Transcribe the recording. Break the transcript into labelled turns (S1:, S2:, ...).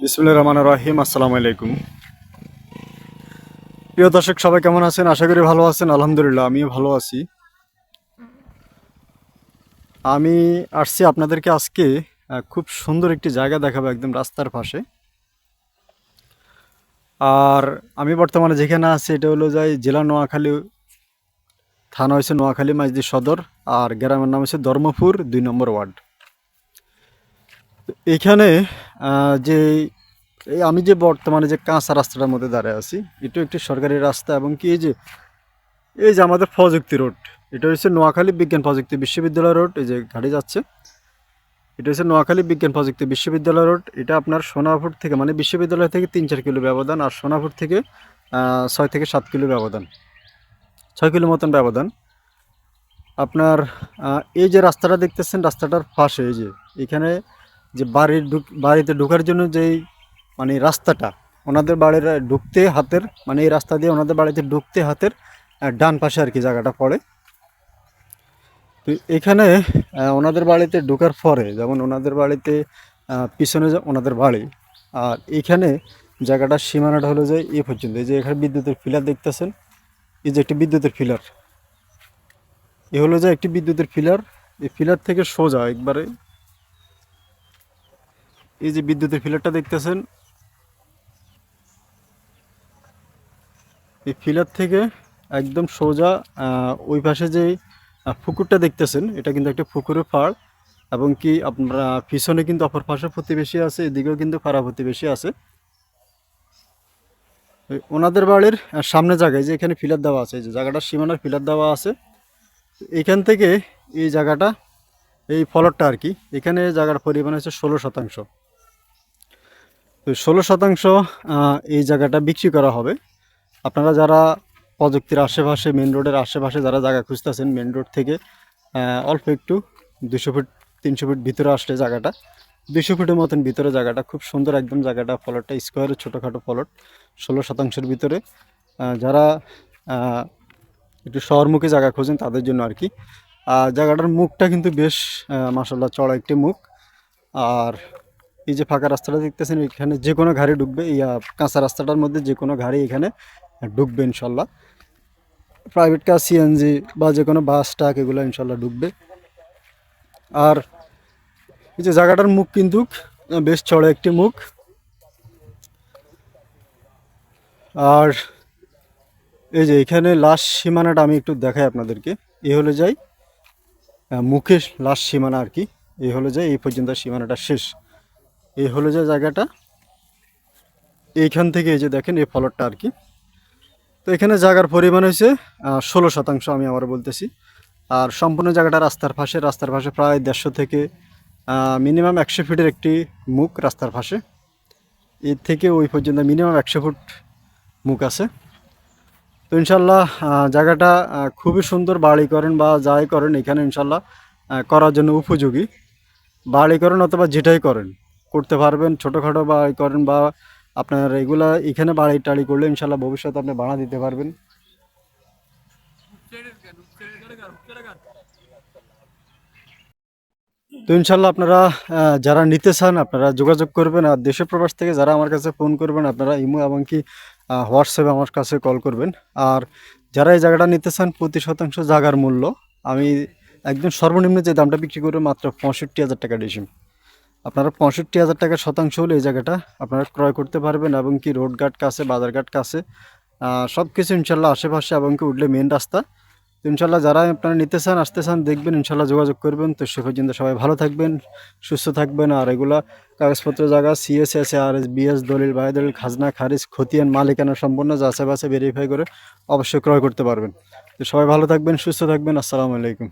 S1: বিসমুল্লাহ রহমান রাহিম আসসালামু আলাইকুম প্রিয় দর্শক, সবাই কেমন আছেন? আশা করি ভালো আছেন, আলহামদুলিল্লাহ, আমিও ভালো আছি। আমি আসছি আপনাদেরকে আজকে খুব সুন্দর একটি জায়গা দেখাবো একদম রাস্তার পাশে। আর আমি বর্তমানে যেখানে আছি, এটা হলো যাই জেলা নোয়াখালী, থানা হয়েছে নোয়াখালী মাইজদি সদর, আর গ্রামের নাম হচ্ছে ধর্মপুর, দুই নম্বর ওয়ার্ড। তো এইখানে যে আমি যে বর্তমানে যে কাঁচা রাস্তাটার মধ্যে দাঁড়িয়ে আছি এটা একটি সরকারি রাস্তা এবং কি এই যে এই যে আমাদের প্রযুক্তি রোড, এটা হচ্ছে নোয়াখালী বিজ্ঞান প্রযুক্তি বিশ্ববিদ্যালয় রোড, এই যে গাড়ি যাচ্ছে। এটা হচ্ছে নোয়াখালী বিজ্ঞান প্রযুক্তি বিশ্ববিদ্যালয় রোড, এটা আপনার সোনাপুর থেকে মানে বিশ্ববিদ্যালয় থেকে তিন চার কিলো ব্যবধান আর সোনাপুর থেকে ছয় থেকে সাত কিলো ব্যবধান। ছয় কিলো মতন ব্যবধান। আপনার এই যে রাস্তাটা দেখতেছেন, রাস্তাটার পাশে এই যে, এখানে যে বাড়ির বাড়িতে ঢোকার জন্য যেই মানে রাস্তাটা, ওনাদের বাড়ির ঢুকতে হাতের মানে এই রাস্তা দিয়ে ওনাদের বাড়িতে ঢুকতে হাতের ডান পাশে আর কি জায়গাটা পড়ে। তো এখানে ওনাদের বাড়িতে ঢোকার পরে যেমন ওনাদের বাড়িতে পিছনে ওনাদের বাড়ি, আর এখানে জায়গাটার সীমানাটা হলো যে এ পর্যন্ত। এই যে এখানে বিদ্যুতের ফিলার দেখতেছেন? এই যে একটি বিদ্যুতের ফিলার। এ হলো যে একটি বিদ্যুতের ফিলার। এই ফিলার থেকে সোজা একবারে এই যে বিদ্যুতের ফিলারটা দেখতেছেন? এই ফিলার থেকে একদম সোজা ওই পাশে যে পুকুরটা দেখতেছেন, এটা কিন্তু একটা পুকুরের পাড় এবং কি আপনারা পিছনে কিন্তু অপর পাশে প্রতিবেশী আছে, এদিকেও কিন্তু পাড়া প্রতিবেশী আছে। ওনাদের বাড়ির সামনে জায়গায় যে এখানে ফিলার দেওয়া আছে যে জায়গাটা সীমানার ফিলার দেওয়া আছে এখান থেকে এই জায়গাটা, এই ফলকটা আর কি, এখানে জায়গার পরিমাণ হচ্ছে ষোলো শতাংশ। তো ষোলো শতাংশ এই জায়গাটা বিক্রি করা হবে। আপনারা যারা প্রযুক্তির আশেপাশে মেন রোডের আশেপাশে যারা জায়গা খুঁজতেছেন মেন রোড থেকে অল্প একটু দুশো ফুট, তিনশো ফুট ভিতরে আসলে জায়গাটা। দুশো ফুটের মতন ভিতরে জায়গাটা, খুব সুন্দর একদম জায়গাটা ফলটটা স্কোয়ারের ছোটোখাটো ফলট ষোলো শতাংশের ভিতরে। যারা একটু শহরমুখী জায়গা খোঁজেন, তাদের জন্য আর কি। আর জায়গাটার মুখটা কিন্তু বেশ মাসাল্লাহ চড়া একটি মুখ। আর এই যে ফাঁকা রাস্তাটা দেখতেছেন এখানে যে কোনো গাড়ি ঢুকবে, এই কাঁচা রাস্তাটার মধ্যে যে কোনো গাড়ি এখানে ঢুকবে ইনশাল্লাহ। প্রাইভেট কার সিএনজি বা যে কোনো বাস ট্রাক এগুলো ইনশাল্লাহ ঢুকবে। আর এই যে জায়গাটার মুখ কিন্তু বেশ চড়া একটি মুখ। আর এই যে এখানে লাস্ট সীমানাটা আমি একটু দেখাই আপনাদেরকে। এই হলে যাই মুখের লাস্ট সীমানা আর কি। এই হলে যে এই পর্যন্ত সীমানাটা শেষ। এই হলো যে জায়গাটা। এইখান থেকে এই যে দেখেন, এই ফলটটা আর কি। তো এখানে জায়গার পরিমাণ হয়েছে ষোলো শতাংশ আমি আবার বলতেছি। আর সম্পূর্ণ জায়গাটা রাস্তার পাশে রাস্তার পাশে প্রায় দেড়শো থেকে মিনিমাম একশো ফিটের একটি মুখ রাস্তার পাশে। এর থেকে ওই পর্যন্ত মিনিমাম একশো ফুট মুখ আছে। তো ইনশাল্লাহ জায়গাটা খুবই সুন্দর বাড়ি করেন বা যাই করেন এখানে ইনশাল্লাহ করার জন্য উপযোগী। বাড়ি করেন অথবা যেটাই করেন। করতে পারবেন, ছোটোখাটো বাড়ি করেন বা আপনার এগুলা এখানে বাড়ি টাড়ি করলে ইনশাল্লাহ ভবিষ্যতে আপনি বাড়া দিতে পারবেন। তো ইনশাল্লাহ আপনারা যারা নিতে চান আপনারা যোগাযোগ করবেন আর দেশে প্রবাস থেকে যারা আমার কাছে ফোন করবেন আপনারা ইমো এমনকি হোয়াটসঅ্যাপে আমার কাছে কল করবেন। আর যারা এই জায়গাটা নিতে চান প্রতি শতাংশ জায়গার মূল্য, আমি একদম সর্বনিম্ন যে দামটা বিক্রি করব মাত্র পঁয়ষট্টি হাজার টাকা ডিসিম। আপনারা পঁয়ষট্টি হাজার টাকা শতাংশ হলে এই জায়গাটা আপনারা ক্রয় করতে পারবেন এবং কি রোড ঘাট কাছে, বাজার ঘাট কাছে সব কিছু ইনশাল্লাহ আশেপাশে এবং কি উঠলে মেন রাস্তা। তো ইনশাল্লাহ যারা আপনারা নিতে চান, আসতে চান, দেখবেন ইনশাল্লাহ যোগাযোগ করবেন। তো সে পর্যন্ত সবাই ভালো থাকবেন, সুস্থ থাকবেন। আর এগুলা কাগজপত্র, জায়গা সিএসএস আর এস বিএস দলিল বায়ু দলিল খাজনা, খারিজ, খতিয়ান, মালিকানা সম্পূর্ণ যাচাই বাছাই ভেরিফাই করে অবশ্যই ক্রয় করতে পারবেন। তো সবাই ভালো থাকবেন, সুস্থ থাকবেন। আসসালামু আলাইকুম।